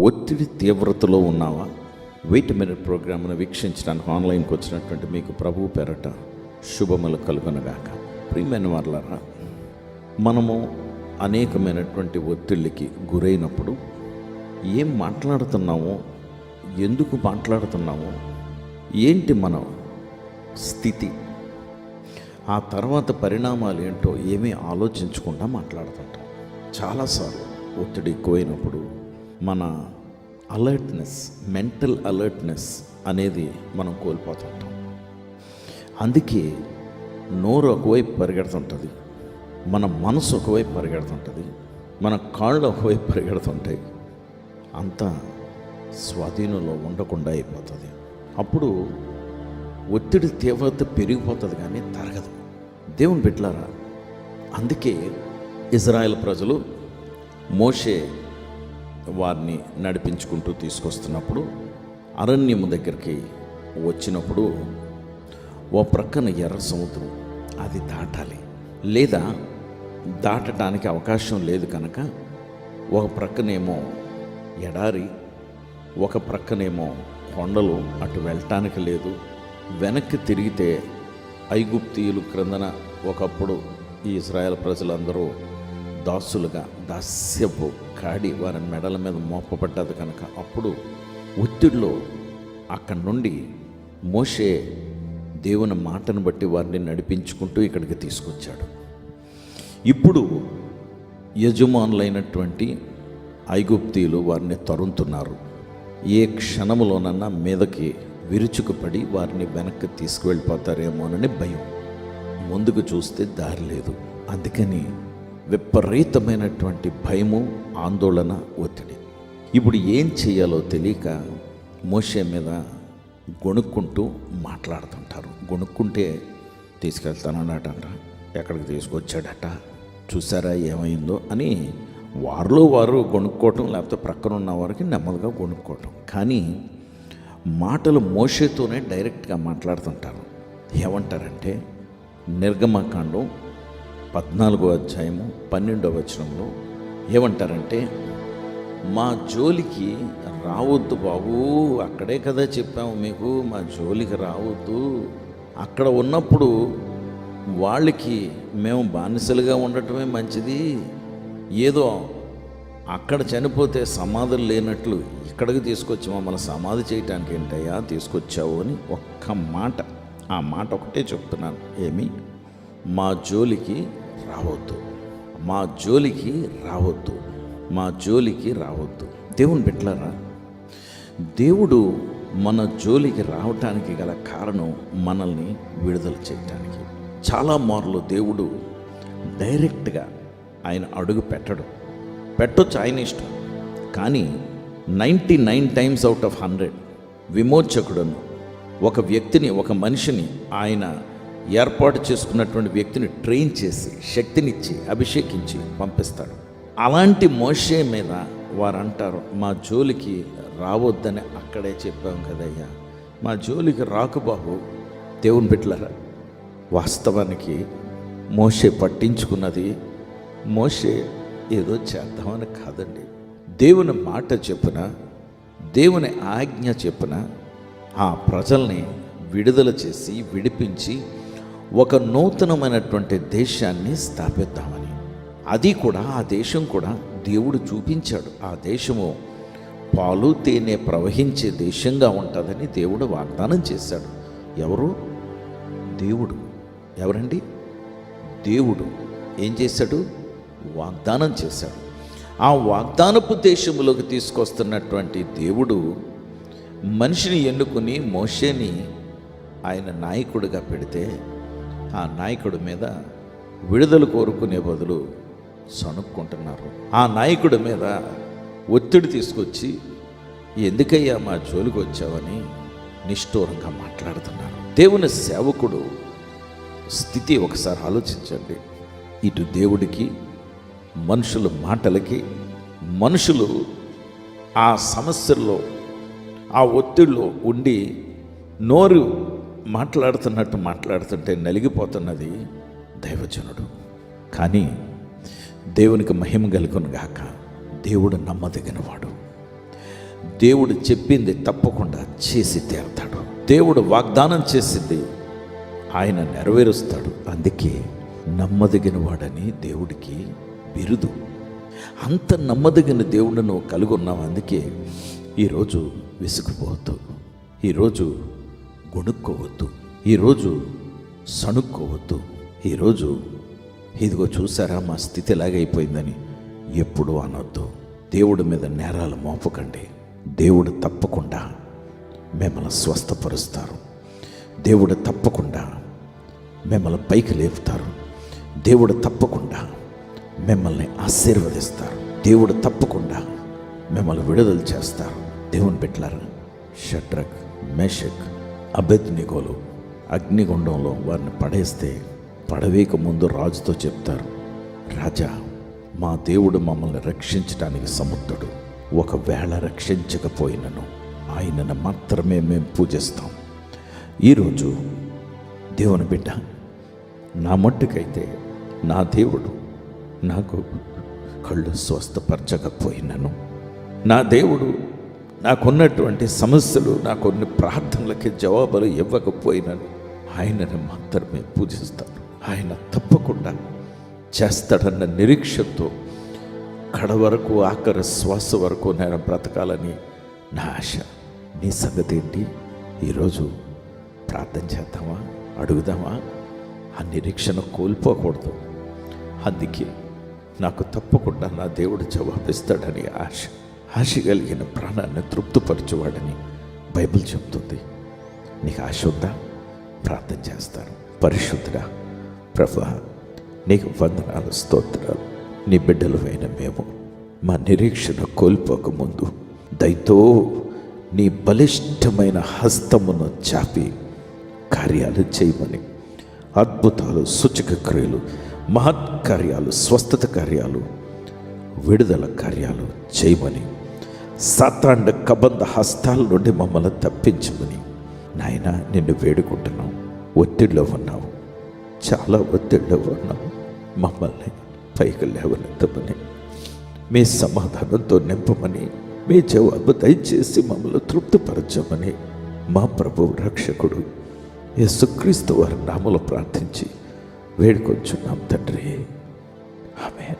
ఒత్తిడి తీవ్రతలో ఉన్నావా? Wait minute ప్రోగ్రామ్ను వీక్షించడానికి ఆన్లైన్కి వచ్చినటువంటి మీకు ప్రభువు పేరట శుభములు కలుగునగాక. ప్రియమైన వాళ్ళరా మనము అనేకమైనటువంటి ఒత్తిళ్ళకి గురైనప్పుడు ఏం మాట్లాడుతున్నామో ఎందుకు మాట్లాడుతున్నామో ఏంటి మన స్థితి ఆ తర్వాత పరిణామాలు ఏంటో ఏమీ ఆలోచించకుండా మాట్లాడుతుంటాం. చాలాసార్లు ఒత్తిడి ఎక్కువైనప్పుడు మన అలర్ట్నెస్ మెంటల్ అలర్ట్నెస్ అనేది మనం కోల్పోతుంటాం. అందుకే నోరు ఒకవైపు పరిగెడుతుంటుంది మన మనసు ఒకవైపు పరిగెడుతుంటుంది మన కాళ్ళు ఒకవైపు పరిగెడుతుంటాయి అంతా స్వాధీనంలో ఉండకుండా అయిపోతుంది. అప్పుడు ఒత్తిడి తీవ్రత పెరిగిపోతుంది కానీ తరగదు. దేవుని బిడ్లారా అందుకే ఇజ్రాయెల్ ప్రజలు మోషే వారిని నడిపించుకుంటూ తీసుకొస్తున్నప్పుడు అరణ్యము దగ్గరికి వచ్చినప్పుడు ఓ ప్రక్కన ఎర్ర సముద్రం అది దాటాలి. లేదా దాటడానికి అవకాశం లేదు కనుక ఒక ప్రక్కనేమో ఎడారి ఒక ప్రక్కనేమో కొండలు అటు వెళ్ళటానికి లేదు. వెనక్కి తిరిగితే ఐగుప్తీయులు క్రిందన ఒకప్పుడు ఈ ఇస్రాయల్ ప్రజలందరూ దాసులుగా దాస్యపు కాడి వారి మెడల మీద మోపబడ్డది కనుక అప్పుడు ఒత్తిడిలో అక్కడి నుండి మోషే దేవుని మాటను బట్టి వారిని నడిపించుకుంటూ ఇక్కడికి తీసుకొచ్చాడు. ఇప్పుడు యజమానులైనటువంటి ఐగుప్తీయులు వారిని తరుముతున్నారు. ఏ క్షణములోనన్నా మీదకి విరుచుకుపడి వారిని వెనక్కి తీసుకువెళ్ళిపోతారేమోనని భయం. ముందుకు చూస్తే దారి లేదు. అందుకని విపరీతమైనటువంటి భయము ఆందోళన ఒత్తిడి. ఇప్పుడు ఏం చేయాలో తెలియక మోషే మీద గొణుక్కుంటూ మాట్లాడుతుంటారు. గొణుక్కుంటే తీసుకెళ్తానన్నాడట. ఎక్కడికి తీసుకొచ్చాడట? చూసారా ఏమైందో అని వారిలో వారు గొణుక్కోవటం లేకపోతే ప్రక్కన ఉన్న వారికి నెమ్మదిగా గొణుక్కోవటం. కానీ మాటలు మోషేతోనే డైరెక్ట్గా మాట్లాడుతుంటారు. ఏమంటారంటే నిర్గమకాండం పద్నాలుగో అధ్యాయము పన్నెండో వచనంలో ఏమంటారంటే మా జోలికి రావద్దు బాబు అక్కడే కదా చెప్పాము మీకు మా జోలికి రావద్దు. అక్కడ ఉన్నప్పుడు వాళ్ళకి మేము బానిసలుగా ఉండటమే మంచిది. ఏదో అక్కడ చనిపోతే సమాధులు లేనట్లు ఇక్కడికి తీసుకొచ్చి మమ్మల్ని సమాధి చేయటానికి ఏంటయ్యా తీసుకొచ్చావు అని ఒక్క మాట ఆ మాట ఒకటే చెప్తున్నాను. ఏమి? మా జోలికి రావద్దు. మా జోలికి రావద్దు. మా జోలికి రావద్దు. దేవుని బిడ్డలారా దేవుడు మన జోలికి రావటానికి గల కారణం మనల్ని విడుదల చేయటానికి. చాలా మార్లు దేవుడు డైరెక్ట్గా ఆయన అడుగు పెట్టడు. పెట్టొచ్చు ఆయన ఇష్టం. కానీ ninety nine times out of hundred విమోచకుడును ఒక వ్యక్తిని ఒక మనిషిని ఆయన ఏర్పాటు చేసుకున్నటువంటి వ్యక్తిని ట్రైన్ చేసి శక్తినిచ్చి అభిషేకించి పంపిస్తాడు. అలాంటి మోషే మీద వారు అంటారు మా జోలికి రావద్దని అక్కడే చెప్పాం కదయ్యా. మా జోలికి రాకు బాబు. దేవుని బిడ్డలరా వాస్తవానికి మోషే పట్టించుకున్నది మోషే ఏదో చేద్దామని కాదండి. దేవుని మాట చెప్పున దేవుని ఆజ్ఞ చెప్పున ఆ ప్రజల్ని విడుదల చేసి విడిపించి ఒక నూతనమైనటువంటి దేశాన్ని స్థాపిద్దామని. అది కూడా ఆ దేశం కూడా దేవుడు చూపించాడు. ఆ దేశము పాలు తేనె ప్రవహించే దేశంగా ఉంటుందని దేవుడు వాగ్దానం చేశాడు. ఎవరు? దేవుడు. ఎవరండి? దేవుడు. ఏం చేశాడు? వాగ్దానం చేశాడు. ఆ వాగ్దానపు దేశంలోకి తీసుకొస్తున్నటువంటి దేవుడు మనిషిని ఎన్నుకుని మోషేని ఆయన నాయకుడిగా పెడితే ఆ నాయకుడి మీద విడుదల కోరుకునే బదులు సణుక్కుంటున్నారు. ఆ నాయకుడి మీద ఒత్తిడి తీసుకొచ్చి ఎందుకయ్యా మా జోలికి వచ్చావని నిష్ఠూరంగా మాట్లాడుతున్నారు. దేవుని సేవకుడు స్థితి ఒకసారి ఆలోచించండి. ఇటు దేవుడికి మనుషుల మాటలకి మనుషులు ఆ సమస్యల్లో ఆ ఒత్తిడిలో ఉండి నోరు మాట్లాడుతున్నట్టు మాట్లాడుతుంటే నలిగిపోతున్నది దైవజనుడు. కానీ దేవునికి మహిమ కలుగును గాక దేవుడు నమ్మదగినవాడు. దేవుడు చెప్పింది తప్పకుండా చేసి తీరుతాడు. దేవుడు వాగ్దానం చేసింది ఆయన నెరవేరుస్తాడు. అందుకే నమ్మదగినవాడని దేవుడికి బిరుదు. అంత నమ్మదగిన దేవుడు నువ్వు కలిగి ఉన్నావు అందుకే ఈరోజు విసుగుపోవద్దు ఈరోజు గొణుక్కోవద్దు ఈరోజు సణుక్కోవద్దు. ఈరోజు ఇదిగో చూసారా మా స్థితి ఎలాగైపోయిందని? ఎప్పుడు అనొద్దు. దేవుడి మీద నేరాలు మోపకండి. దేవుడు తప్పకుండా మిమ్మల్ని స్వస్థపరుస్తారు. దేవుడు తప్పకుండా మిమ్మల్ని పైకి లేపుతారు. దేవుడు తప్పకుండా మిమ్మల్ని ఆశీర్వదిస్తారు. దేవుడు తప్పకుండా మిమ్మల్ని విడుదల చేస్తారు. దేవుని పెట్టారు షట్రక్ మెషక్ అభెద్నిగోలు అగ్నిగుండంలో వారిని పడేస్తే పడవేక ముందు రాజుతో చెప్తారు రాజా మా దేవుడు మమ్మల్ని రక్షించడానికి సముద్రుడు. ఒకవేళ రక్షించకపోయినను ఆయనను మాత్రమే మేము పూజిస్తాం. ఈరోజు దేవుని బిడ్డ నా మట్టుకైతే నా దేవుడు నాకు కళ్ళు స్వస్థపరచకపోయినను. నా దేవుడు నాకున్నటువంటి సమస్యలు నా కొన్ని ప్రార్థనలకి జవాబులు ఇవ్వకపోయినను ఆయనను మాత్రమే పూజిస్తాను. ఆయన తప్పకుండా చేస్తాడన్న నిరీక్షతో కడ వరకు ఆఖరి శ్వాస వరకు నేను బ్రతకాలని నా ఆశ. నీ సంగతి ఏంటి? ఈరోజు ప్రార్థన చేద్దామా? అడుగుదామా? ఆ నిరీక్షణ కోల్పోకూడదు. అందుకే నాకు తప్పకుండా నా దేవుడు జవాబిస్తాడని ఆశ. ఆశ కలిగిన ప్రాణాన్ని తృప్తిపరచువాడని బైబిల్ చెప్తుంది. నీకు ఆశ ఉందా? ప్రార్థన చేస్తాను. పరిశుద్ధుడా ప్రభా నీకు వందనాలు స్తోత్రాలు. నీ బిడ్డలమైన మేము మా నిరీక్షణ కోల్పోకముందు దయతో నీ బలిష్టమైన హస్తమును చాపి కార్యాలు చేయమని అద్భుతాలు సూచక క్రియలు మహత్ కార్యాలు స్వస్థత కార్యాలు విడుదల కార్యాలు చేయమని సాతాండ కబంధ హస్తాల నుండి మమ్మల్ని తప్పించమని. నాయన నిన్ను వేడుకుంటున్నాం. ఒత్తిడిలో ఉన్నావు. చాలా ఒత్తిడిలో ఉన్నావు. మమ్మల్ని పైకి లేవనెత్తమని. మీ సమాధానంతో నింపమని మీ జవాబు దయచేసి మమ్మల్ని తృప్తిపరచమని మా ప్రభు రక్షకుడు యేసుక్రీస్తు వారి నామలు ప్రార్థించి వేడుకొంచున్నాం తండ్రి. ఆమె